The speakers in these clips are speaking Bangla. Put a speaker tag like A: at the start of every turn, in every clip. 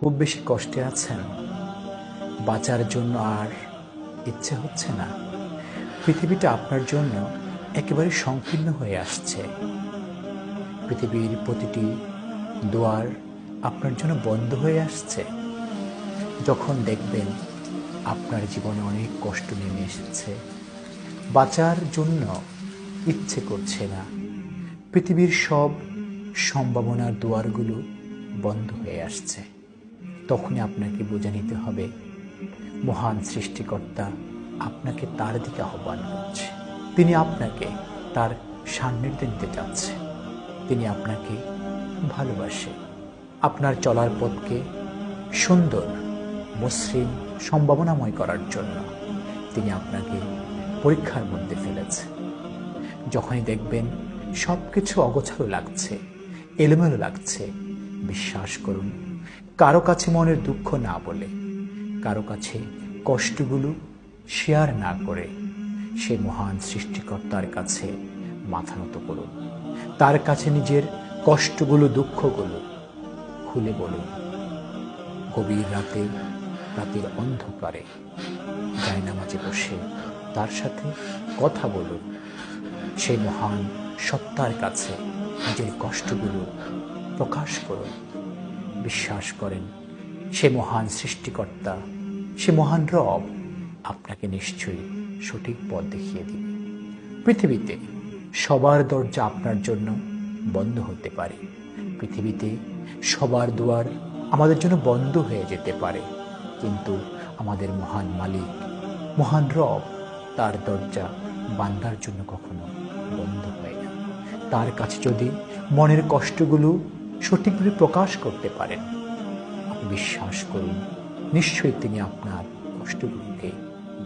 A: খুব বেশি কষ্টে আছেন। বাঁচার জন্য আর ইচ্ছে হচ্ছে না। পৃথিবীটা আপনার জন্য একেবারে সংকীর্ণ হয়ে আসছে। পৃথিবীর প্রতিটি দুয়ার আপনার জন্য বন্ধ হয়ে আসছে। যখন দেখবেন আপনার জীবনে অনেক কষ্ট নেমে এসেছে। বাঁচার জন্য ইচ্ছে করছে না। পৃথিবীর সব সম্ভাবনার দুয়ারগুলো বন্ধ হয়ে আসছে। তখনই আপনাকে বুঝে নিতে হবে। মহান সৃষ্টিকর্তা আপনাকে তার দিকে আহ্বান করছে। তিনি আপনাকে তার সান্নিধ্যে নিতে চাচ্ছে তিনি আপনাকে ভালোবাসে। আপনার চলার পথকে সুন্দর, মসৃণ, সম্ভাবনাময় করার জন্য তিনি আপনাকে পরীক্ষার মধ্যে ফেলেছে। যখনই দেখবেন সব কিছু অগোছালো লাগছে, এলোমেলো লাগছে, বিশ্বাস করুন কারও কাছে মনের দুঃখ না বলে, কারও কাছে কষ্টগুলো শেয়ার না করে সে মহান সৃষ্টিকর্তার কাছে মাথা নত করুন। তার কাছে নিজের কষ্টগুলো, দুঃখগুলো খুলে বলুন। গভীর রাতে, রাতের অন্ধকারে জায়নামাজে বসে তার সাথে কথা বলুন। সেই মহান সত্তার কাছে নিজের কষ্টগুলো প্রকাশ করুন। বিশ্বাস করেন। সে মহান সৃষ্টিকর্তা, সে মহান রব। আপনাকে নিশ্চয়ই সঠিক পথ দেখিয়ে দিবে। পৃথিবীতে সবার দরজা আপনার জন্য বন্ধ হতে পারে। পৃথিবীতে সবার দুয়ার আমাদের জন্য বন্ধ হয়ে যেতে পারে। কিন্তু আমাদের মহান মালিক, মহান রব তার দরজা বান্দার জন্য কখনো বন্ধ হয় না। তার কাছে যদি মনের কষ্টগুলো সঠিকভাবে প্রকাশ করতে পারেন। বিশ্বাস করুন, নিশ্চয়ই তিনি আপনার কষ্টগুলোকে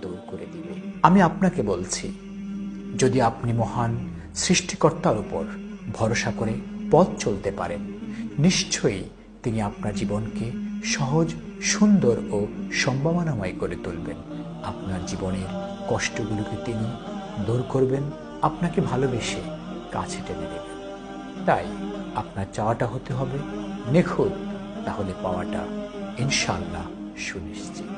A: দূর করে দিবে। আমি আপনাকে বলছি, যদি আপনি মহান সৃষ্টিকর্তার উপর ভরসা করে পথ চলতে পারেন, নিশ্চয়ই তিনি আপনার জীবনকে সহজ, সুন্দর ও সম্ভাবনাময় করে তুলবেন। আপনার জীবনের কষ্টগুলোকে তিনি দূর করবেন, আপনাকে ভালোবেসে কাছে টেনে নেবেন। তাই আপনার চাওয়াটা হতে হবে নিখুঁত তাহলে পাওয়াটা ইনশাল্লাহ সুনিশ্চিত।